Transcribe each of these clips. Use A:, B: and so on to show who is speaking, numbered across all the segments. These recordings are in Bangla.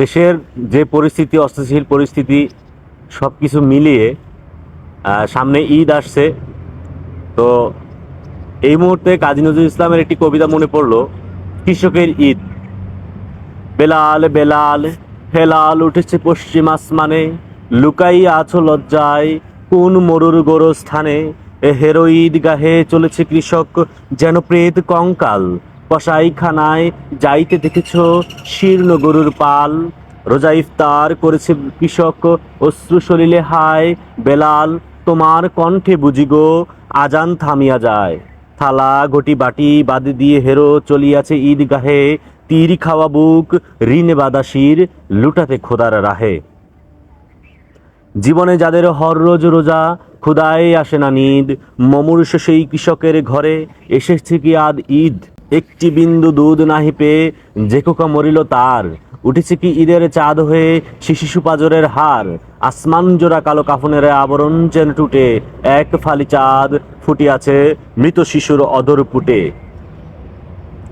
A: দেশের যে পরিস্থিতি, অস্থিতিশীল পরিস্থিতি সব কিছু মিলিয়ে সামনে ঈদ আসছে। তো এই মুহূর্তে কাজী নজরুল ইসলামের একটি কবিতা মনে পড়ল, কৃষকের ঈদ। বেলাল বেলাল, হেলাল উঠেছে পশ্চিম আসমানে লুকাই আছো লজ্জায়, কোন মরুর গোরস্থানে। এ হেরো ঈদ গাহে চলেছে কৃষক, যেন প্রেত কঙ্কাল। কসাইখানায় যাইতে দেখেছ শীর্ণ গরুর পাল। রোজা ইফতার করেছে কৃষক, অশ্রু সলিলে হায়, বেলাল, তোমার কণ্ঠে বুঝি গো, আজান থামিয়া যায়। থালা, ঘটি বাটি, বাদ দিয়ে হেরো চলিয়াছে ঈদগাহে। তীর খাওয়া বুক, ঋণ বাদাসির লুটাতে খোদার রাহে। জীবনে যাদের হর রোজ রোজা, ক্ষুদায় আসে না নিদ। মমূর্ষ সেই কৃষকের ঘরে, এসেছে কি আদ ঈদ? একটি বিন্দু দুধ নাহি পেয়ে যে কোকা মরিল তার। উঠেছে কি ঈদের চাঁদ হয়ে শিশু পাজরের হার। আসমান জোড়া কালো কাফনের আবরণ যেন টুটে। এক ফালি চাঁদ ফুটিয়াছে মৃত শিশুর অধর পুটে।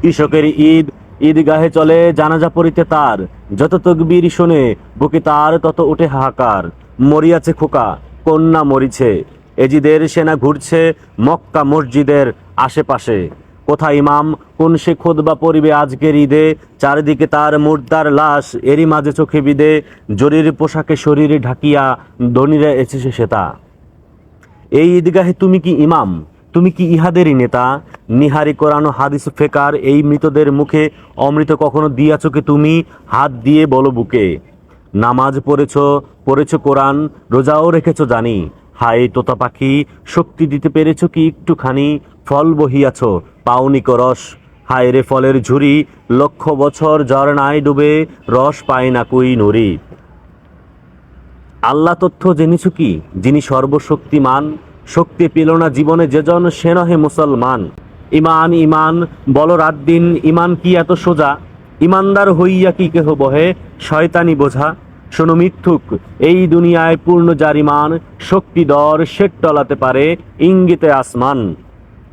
A: কৃষকের ঈদ, ঈদগাহে চলে, জানাজা পড়িতে তার। যত তকবীর শোনে, বুকে তার তত উঠে হাহাকার। মরিয়াছে খোকা, কন্যা মরিছে। এজিদের সেনা ঘুরছে মক্কা মসজিদের আশেপাশে। কোথায় ইমাম? কোন সে খোদ বা পরিবে আজকের ঈদে? চারিদিকে তার মুর্দার লাশ, এরই মাঝে চোখে বিদে জরির পোশাকে শরীরে ঢাকিয়া ধনীরা এসেছে সেতা। এই ঈদগাহে তুমি কি ইমাম? তুমি কি ইহাদেরই নেতা? নিহারি কোরআন হাদিস ফেকার এই মৃতদের মুখে অমৃত কখনো দিয়াছ কি তুমি? হাত দিয়ে বলো বুকে। নামাজ পড়েছ পড়েছ কোরআন, রোজাও রেখেছ জানি। হায় তোতা পাখি, শক্তি দিতে পেরেছ কি একটুখানি? ফল বহিয়াছ পাওনি রস। হায় রে ফলের ঝুরি, লক্ষ বছর ঝরনায় ডুবে, রস পায় না কুই নুরি। আল্লাহ তথ্য জেনেছ কি? যিনি সর্বশক্তিমান, শক্তি পেল না জীবনে যেজন, সে নহে মুসলমান। ইমান ইমান বল রাত দিন ইমান কি এত সোজা? ইমানদার হইয়া কি কেহ বহে? শয়তানি বোঝা। শোনো মিথ্যুক, এই দুনিয়ায় পূর্ণ যার ইমান, শক্তি দর শেট টলাতে পারে, ইঙ্গিতে আসমান।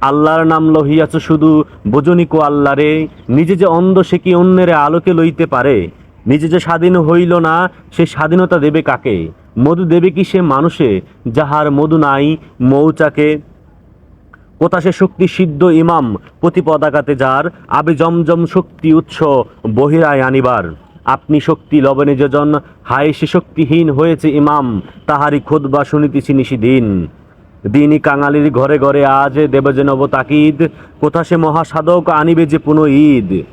A: আল্লাহর নাম লহিয়াছ শুধু বোজনিকো আল্লাহরে নিজে যে অন্ধ সে কি অন্যের আলোকে লইতে পারে? নিজে যে স্বাধীন হইল না, সে স্বাধীনতা দেবে কাকে? মধু দেবে কি সে মানুষে, যাহার মধু নাই, মৌচাকে? কোথা সে শক্তি সিদ্ধ ইমাম প্রতি পদাকাতে যার, আবে জমজম শক্তি উৎস, বহিরায় আনিবার। আপনি শক্তি লবণে যোজন, হায় সে শক্তিহীন হয়েছে ইমাম তাহারি খোদবা শুনিতেছি নিশিদিন। দিনই কাঙালির ঘরে ঘরে আজ দেবে নব তাকিদ। কোথা সে মহাসাধক আনিবে যে পুনঃ ঈদ?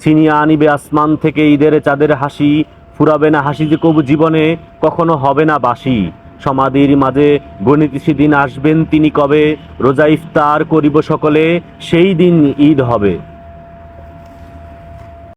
A: ছিনিয়ে আনিবে আসমান থেকে ঈদের চাঁদের হাসি। ফুরাবে না হাসি যে কবু জীবনে, কখনো হবে না বাসি সমাধির মাঝে গণিত সেদিন আসবেন তিনি কবে? রোজা ইফতার করিব সকলে, সেই দিন ঈদ হবে।